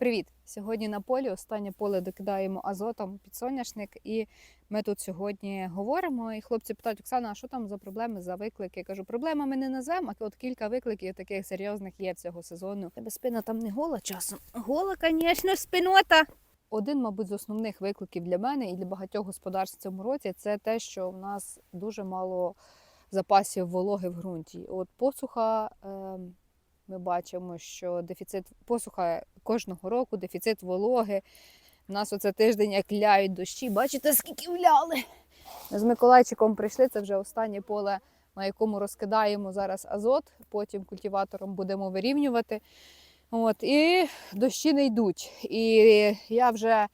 Привіт! Сьогодні на полі останнє поле докидаємо азотом під соняшник, і ми тут сьогодні говоримо. І хлопці питають, Оксана, а що там за проблеми, за виклики? Я кажу, проблемами не назвемо, а от кілька викликів таких серйозних є цього сезону. Тебе спина там не гола часом. Гола, звісно, спинота. Один, мабуть, з основних викликів для мене і для багатьох господарств в цьому році це те, що в нас дуже мало запасів вологи в ґрунті. От посуха. ем, ми бачимо, що дефіцит посуха кожного року, дефіцит вологи. У нас оце тиждень як ляють дощі. Бачите, скільки вляли. Ми з Миколайчиком прийшли. Це вже останнє поле, на якому розкидаємо зараз азот. Потім культиватором будемо вирівнювати. От, і дощі не йдуть. І я вже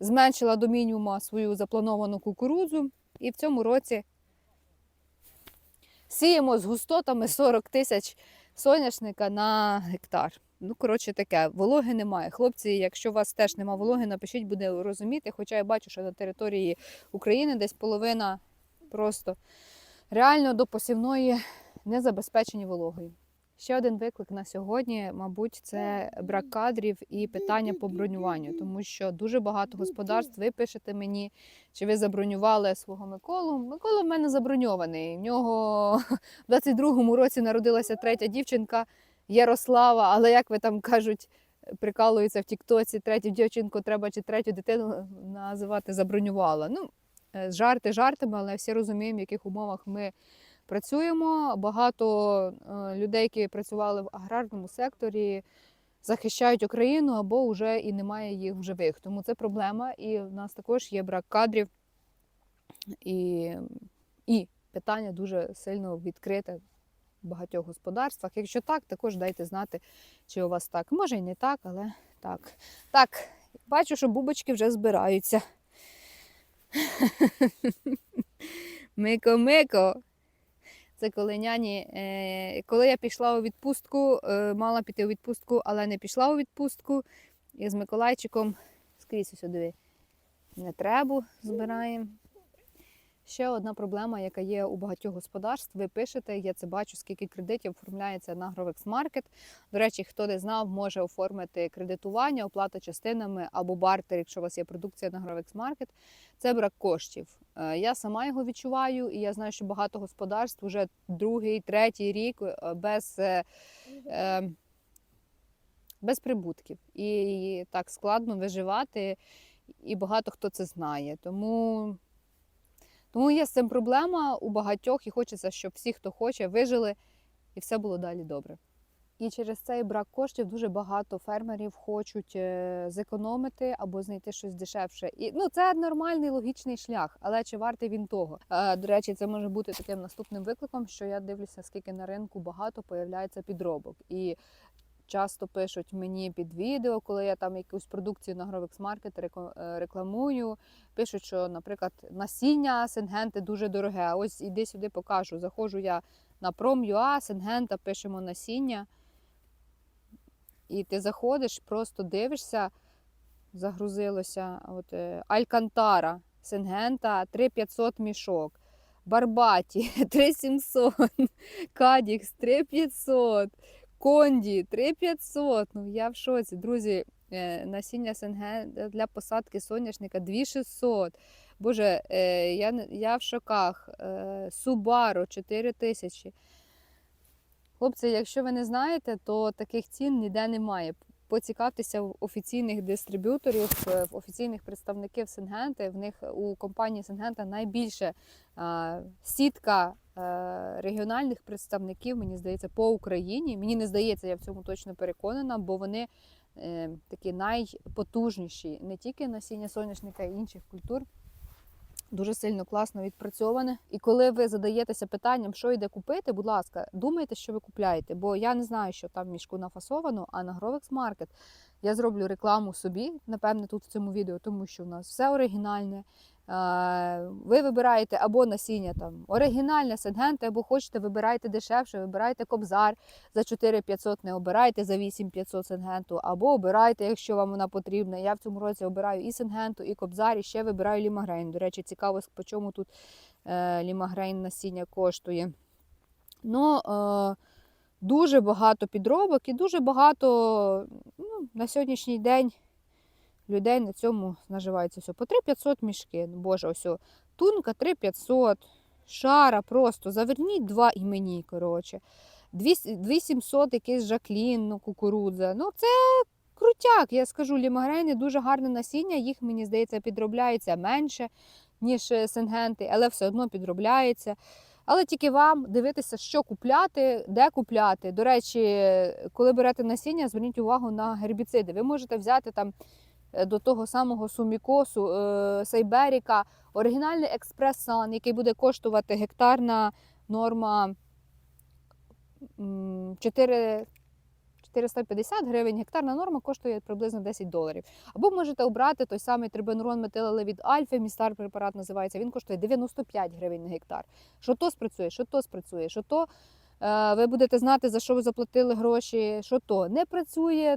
зменшила до мінімуму свою заплановану кукурудзу. І в цьому році сіємо з густотами 40 тисяч соняшника на гектар. Ну, коротше, таке, вологи немає. Хлопці, якщо у вас теж немає вологи, напишіть, буде розуміти. Хоча я бачу, що на території України десь половина просто реально до посівної не забезпечені вологою. Ще один виклик на сьогодні, мабуть, це брак кадрів і питання по бронюванню, тому що дуже багато господарств. Ви пишете мені, чи ви забронювали свого Миколу. Микола в мене заброньований. В нього в 22-му році народилася третя дівчинка Ярослава. Але як ви там кажуть, прикалуються в Тіктоці, третю дівчинку треба чи третю дитину називати забронювала. Ну, е, жарти жартами, але всі розуміємо, в яких умовах ми працюємо. Багато е, людей, які працювали в аграрному секторі, захищають Україну або вже і немає їх в живих. Тому це проблема, і в нас також є брак кадрів. І, і питання дуже сильно відкрите в багатьох господарствах. Якщо так, також дайте знати, чи у вас так. Може і не так, але так. Так, бачу, що бубочки вже збираються. Мико-мико. Це коли няні, е, коли я пішла у відпустку, е, мала піти у відпустку, але не пішла у відпустку. І з Миколайчиком скрізь сюди не треба збираємо. Ще одна проблема, яка є у багатьох господарств. Ви пишете, я це бачу, скільки кредитів оформляється на Grovex Market. До речі, хто не знав, може оформити кредитування, оплата частинами або бартер, якщо у вас є продукція на Grovex Market. Це брак коштів. Е, Я сама його відчуваю, і я знаю, що багато господарств вже другий, третій рік е, без, е, е, без прибутків. І так складно виживати, і багато хто це знає. Тому. Тому є з цим проблема у багатьох, і хочеться, щоб всі, хто хоче, вижили і все було далі добре. І через цей брак коштів дуже багато фермерів хочуть е, зекономити або знайти щось дешевше. І ну це нормальний логічний шлях, але чи вартий він того? Е, До речі, це може бути таким наступним викликом, що я дивлюся, скільки на ринку багато появляється підробок. І часто пишуть мені під відео, коли я там якусь продукцію на реко- е, рекламую. Пишуть, що, наприклад, насіння Сингенти дуже дороге. Ось іди сюди покажу. Заходжу я на Prom.ua, Сингента, пишемо насіння. І ти заходиш, просто дивишся, загрузилося. От, е, Алькантара, Сингента 3500 мішок. Барбаті 3700, Кадікс 3500, Конді 3500. Ну я в шоці. Друзі, е, насіння Сенген для посадки соняшника 2600. Боже, е, я, я в шоках. Е, Субару 4000. Хлопці, якщо ви не знаєте, то таких цін ніде немає. Поцікавтеся в офіційних дистриб'юторів, в офіційних представників Сингенти. В них у компанії Сингента найбільше сітка регіональних представників, мені здається, по Україні. Мені не здається, я в цьому точно переконана, бо вони е, такі найпотужніші не тільки насіння соняшника, а й інших культур. Дуже сильно класно відпрацьоване. І коли ви задаєтеся питанням, що йде купити, будь ласка, думайте, що ви купляєте. Бо я не знаю, що там мішку нафасовано, а на Grovex Market я зроблю рекламу собі, напевне, тут в цьому відео, тому що в нас все оригінальне. Ви вибираєте або насіння там оригінальне, сингенте, або хочете, вибирайте дешевше, вибирайте кобзар за 4500, не обирайте за 8500 сингенту, або обирайте, якщо вам вона потрібна. Я в цьому році обираю і сингенту, і кобзар, і ще вибираю лімагрейн. До речі, цікаво, по чому тут е, лімагрейн насіння коштує. Ну, е, дуже багато підробок і дуже багато ну, на сьогоднішній день людей на цьому наживаються все. По 3500 мішки. Боже, ось тунка 3500, шара просто. Заверніть два і мені, коротше. 2700 якийсь жаклін, ну, кукурудза. Ну, це крутяк. Я скажу, лімагрейни дуже гарне насіння, їх, мені здається, підробляється менше, ніж е, сингенти, але все одно підробляється. Але тільки вам дивитися, що купляти, де купляти. До речі, коли берете насіння, зверніть увагу на гербіциди. Ви можете взяти там е, до того самого сумікосу, е, Сейберіка, оригінальний експрес-сан, який буде коштувати гектарна норма 4, 450 гривень. Гектарна норма коштує приблизно 10 доларів. Або можете обрати той самий трибенурон метилили від Альфи, містар препарат називається. Він коштує 95 гривень на гектар. Що то спрацює, що то спрацює, що то е, ви будете знати, за що ви заплатили гроші, що то не працює.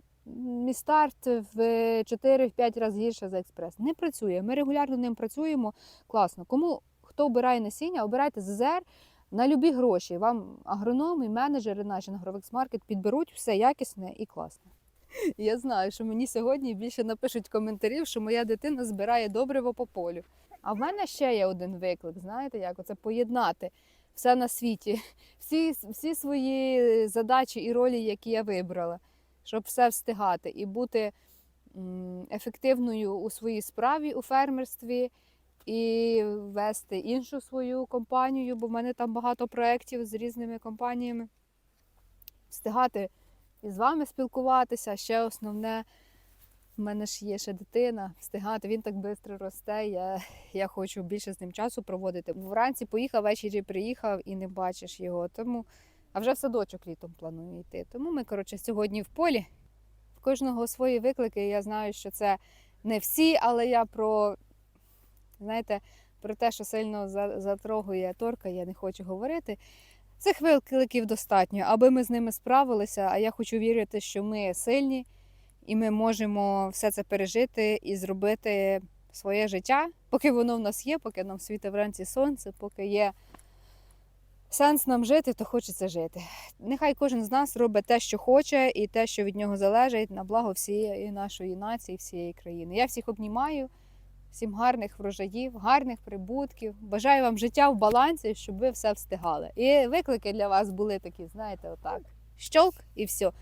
Містарт в 4-5 разів гірше за експрес. Не працює. Ми регулярно ним працюємо. Класно. Кому хто обирає насіння, обирайте ЗЗР на любі гроші. Вам агрономи, менеджери наші на Гровекс Маркет підберуть все якісне і класне. Я знаю, що мені сьогодні більше напишуть коментарів, що моя дитина збирає добриво по полю. А в мене ще є один виклик, знаєте, як оце поєднати все на світі, всі, всі свої задачі і ролі, які я вибрала, щоб все встигати і бути ефективною у своїй справі у фермерстві і вести іншу свою компанію, бо в мене там багато проєктів з різними компаніями. Встигати і з вами спілкуватися. Ще основне, в мене ж є ще дитина, встигати. Він так швидко росте. Я, я хочу більше з ним часу проводити. Вранці поїхав, ввечері приїхав і не бачиш його. Тому, а вже в садочок літом планую йти. Тому ми, коротше, сьогодні в полі. В кожного свої виклики. Я знаю, що це не всі, але я про, знаєте, про те, що сильно затрогує торка, я не хочу говорити. Цих викликів достатньо, аби ми з ними справилися. А я хочу вірити, що ми сильні і ми можемо все це пережити і зробити своє життя, поки воно в нас є, поки нам світить вранці сонце, поки є сенс нам жити, то хочеться жити. Нехай кожен з нас робить те, що хоче, і те, що від нього залежить, на благо всієї нашої нації, всієї країни. Я всіх обнімаю. Всім гарних врожаїв, гарних прибутків. Бажаю вам життя в балансі, щоб ви все встигали. І виклики для вас були такі, знаєте, отак. Щолк і все.